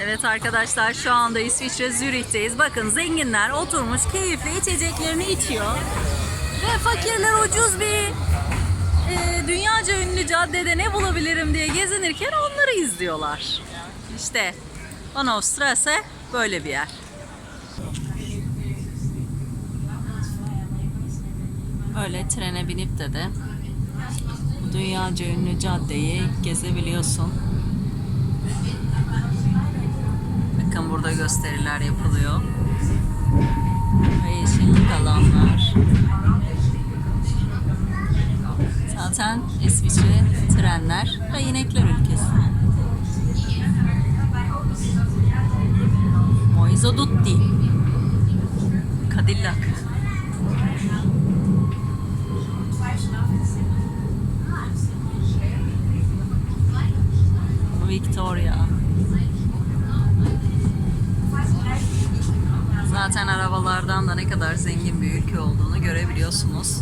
Evet arkadaşlar şu anda İsviçre Zürih'teyiz. Bakın zenginler oturmuş keyifli içeceklerini içiyor. Ve fakirler ucuz bir e, dünyaca ünlü caddede ne bulabilirim diye gezinirken onları izliyorlar. İşte Bahnhofstrasse böyle bir yer. Öyle trene binip de de dünyaca ünlü caddeyi gezebiliyorsun. Bakın burada gösteriler yapılıyor. Ve yeşillik alanlar. Zaten İsviçre trenler ve inekler ülkesi. Moiso Dutti. Cadillac. Victoria. Zaten arabalardan da ne kadar zengin bir ülke olduğunu görebiliyorsunuz.